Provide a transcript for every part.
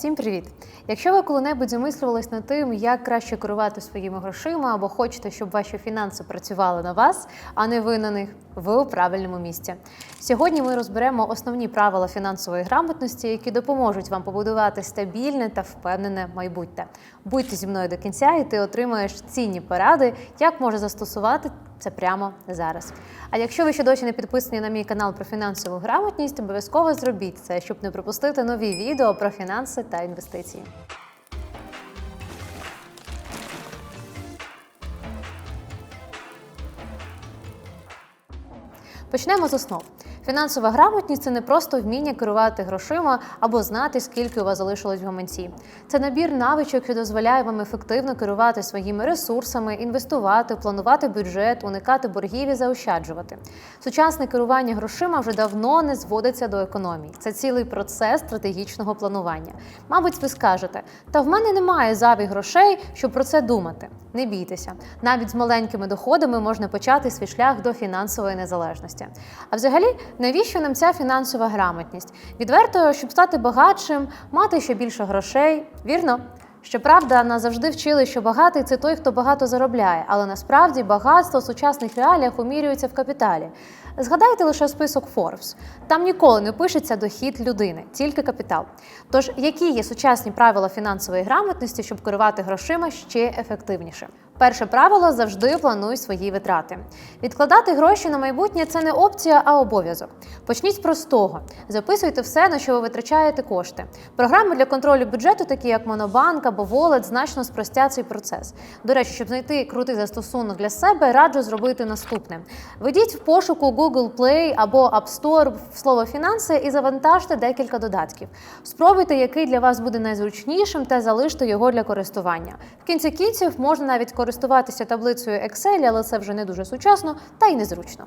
Всім привіт! Якщо ви коли-небудь замислювались над тим, як краще керувати своїми грошима, або хочете, щоб ваші фінанси працювали на вас, а не ви на них, ви у правильному місці. Сьогодні ми розберемо основні правила фінансової грамотності, які допоможуть вам побудувати стабільне та впевнене майбутнє. Будьте зі мною до кінця, і ти отримаєш цінні поради, як може застосувати це прямо зараз. А якщо ви ще досі не підписані на мій канал про фінансову грамотність, обов'язково зробіть це, щоб не пропустити нові відео про фінанси та інвестиції. Почнемо з основ. Фінансова грамотність це не просто вміння керувати грошима або знати, скільки у вас залишилось в гаманці. Це набір навичок, що дозволяє вам ефективно керувати своїми ресурсами, інвестувати, планувати бюджет, уникати боргів і заощаджувати. Сучасне керування грошима вже давно не зводиться до економії. Це цілий процес стратегічного планування. Мабуть, ви скажете, та в мене немає зайвих грошей, щоб про це думати. Не бійтеся, навіть з маленькими доходами можна почати свій шлях до фінансової незалежності. А взагалі, навіщо нам ця фінансова грамотність? Відверто, щоб стати багатшим, мати ще більше грошей, вірно? Щоправда, нас завжди вчили, що багатий це той, хто багато заробляє, але насправді багатство в сучасних реаліях умірюється в капіталі. Згадайте лише список Forbes. Там ніколи не пишеться дохід людини, тільки капітал. Тож, які є сучасні правила фінансової грамотності, щоб керувати грошима ще ефективніше? Перше правило завжди плануй свої витрати. Відкладати гроші на майбутнє це не опція, а обов'язок. Почніть з простого. Записуйте все, на що ви витрачаєте кошти. Програми для контролю бюджету, такі як Монобанк або Wallet, значно спростять цей процес. До речі, щоб знайти крутий застосунок для себе, раджу зробити наступне: введіть в пошуку Google Play або App Store в слово фінанси і завантажте декілька додатків. Спробуйте, який для вас буде найзручнішим, та залиште його для користування. В кінці кінців можна навіть користуватися таблицею Excel, але це вже не дуже сучасно та й незручно.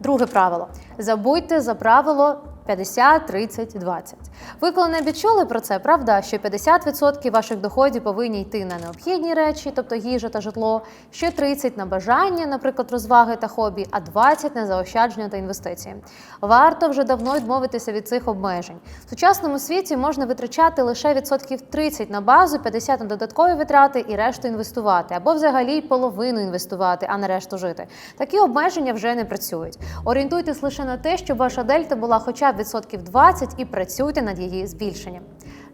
Друге правило: забудьте за правило 50, 30, 20. Ви коли-небудь чули про це, правда? Що 50% ваших доходів повинні йти на необхідні речі, тобто їжа та житло, ще 30% на бажання, наприклад, розваги та хобі, а 20% на заощадження та інвестиції. Варто вже давно відмовитися від цих обмежень. В сучасному світі можна витрачати лише відсотків 30 на базу, 50 на додаткові витрати і решту інвестувати, або взагалі половину інвестувати, а не решту жити. Такі обмеження вже не працюють. Орієнтуйтесь лише на те, щоб ваша дельта була хоча б відсотків 20 і працюйте над її збільшенням.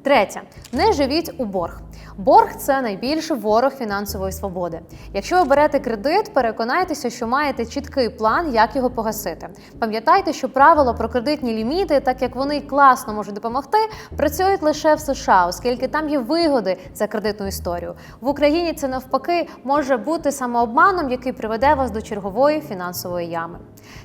Третє, не живіть у борг. Борг це найбільший ворог фінансової свободи. Якщо ви берете кредит, переконайтеся, що маєте чіткий план, як його погасити. Пам'ятайте, що правило про кредитні ліміти, так як вони класно можуть допомогти, працюють лише в США, оскільки там є вигоди за кредитну історію. В Україні це навпаки може бути самообманом, який приведе вас до чергової фінансової ями.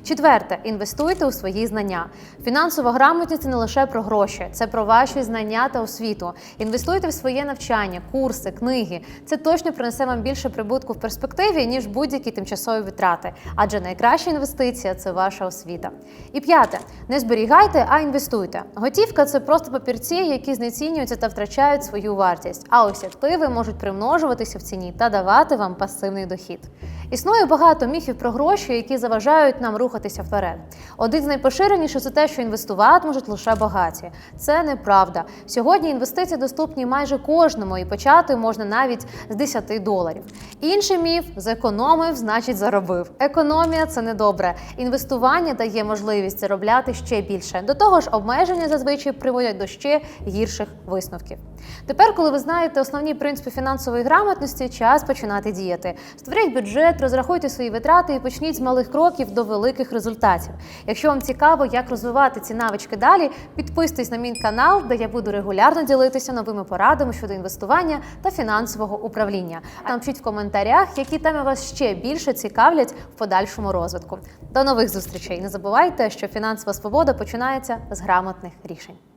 Четверте, інвестуйте у свої знання. Фінансова грамотність це не лише про гроші, це про ваші знання та освіту. Інвестуйте в своє навчання, курси, книги. Це точно принесе вам більше прибутку в перспективі, ніж будь-які тимчасові витрати. Адже найкраща інвестиція це ваша освіта. І п'яте, не зберігайте, а інвестуйте. Готівка це просто папірці, які знецінюються та втрачають свою вартість. А ось активи можуть примножуватися в ціні та давати вам пасивний дохід. Існує багато міфів про гроші, які заважають нам рухатися вперед. Один з найпоширеніших це те, що інвестувати можуть лише багаті. Це неправда. Сьогодні інвестиції доступні майже кожному, і почати можна навіть з 10 доларів. Інший міф зекономив, значить заробив. Економія це недобре. Інвестування дає можливість заробляти ще більше. До того ж, обмеження зазвичай приводять до ще гірших висновків. Тепер, коли ви знаєте основні принципи фінансової грамотності, час починати діяти. Створіть бюджет, розрахуйте свої витрати і почніть з малих кроків до великих результатів. Якщо вам цікаво, як розвивати ці навички далі, підписуйтесь на мій канал, де я буду регулярно ділитися новими порадами щодо інвестування та фінансового управління. Напишіть в коментарях, які теми вас ще більше цікавлять в подальшому розвитку. До нових зустрічей! Не забувайте, що фінансова свобода починається з грамотних рішень.